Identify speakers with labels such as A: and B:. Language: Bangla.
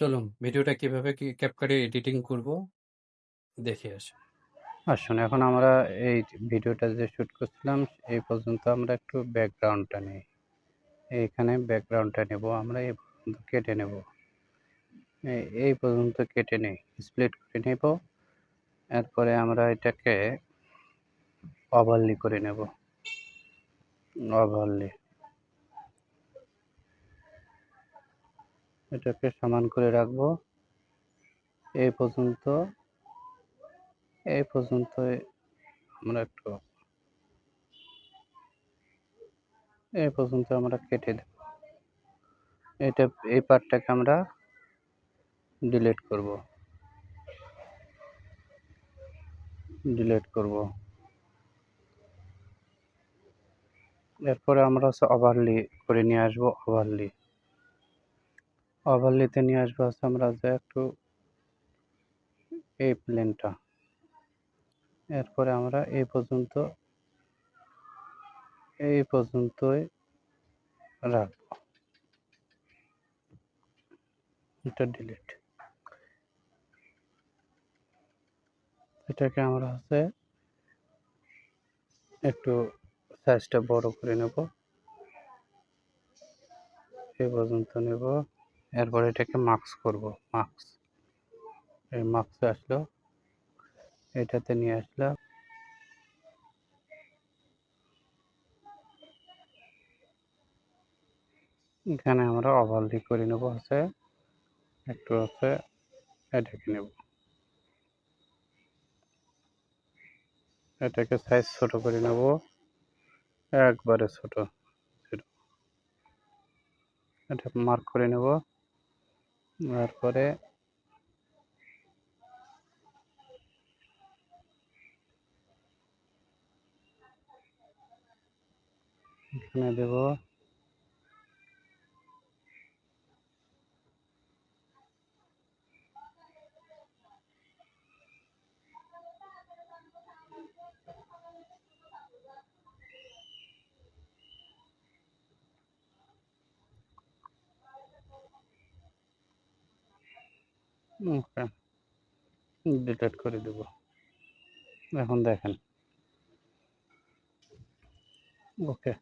A: চলুন, ভিডিওটা কীভাবে ক্যাপকাটে এডিটিং করব, দেখে আসি।
B: আসুন এখন আমরা এই ভিডিওটা যে শ্যুট করছিলাম, এই পর্যন্ত আমরা একটু ব্যাকগ্রাউন্ডটা নিই। এইখানে ব্যাকগ্রাউন্ডটা নেব, আমরা এই কেটে নেব। এই- এই পর্যন্ত কেটে নেই স্প্লিট করে নেব। এরপরে আমরা এটাকে ওভারলি করে নেব। ওভারলি এটাকে সমান করে রাখব। এই পর্যন্ত এই পর্যন্ত আমরা একটু এই পর্যন্ত আমরা কেটে দেব। এটা, এই পার্টটাকে আমরা ডিলিট করব। ডিলিট করব। এরপরে আমরা হচ্ছে ওভারলি করে নিয়ে আসব ওভারলি ওভারলিতে নিয়ে আসব হচ্ছে আমরা যে একটু এই প্লেনটা। এরপরে আমরা এই পর্যন্ত, এই পর্যন্তই রাখব। এটা ডিলিট এটাকে আমরা হচ্ছে একটু সাইজটা বড় করে নেব। এই পর্যন্ত নেব। এরপর এটাকে মার্কস করব মার্কস এই মার্কসে আসলো, এটাতে নিয়ে আসলাম এখানে আমরা ওভারলি করে নেব হচ্ছে, একটু হচ্ছে এটাকে নেব। এটাকে সাইজ ছোট করে নেব, একবারে ছোট। এটা মার্ক করে নেব। তারপরে এখানে দেব ওকে। ডিটেক্ট করে দেব। এখন দেখেন। ওকে।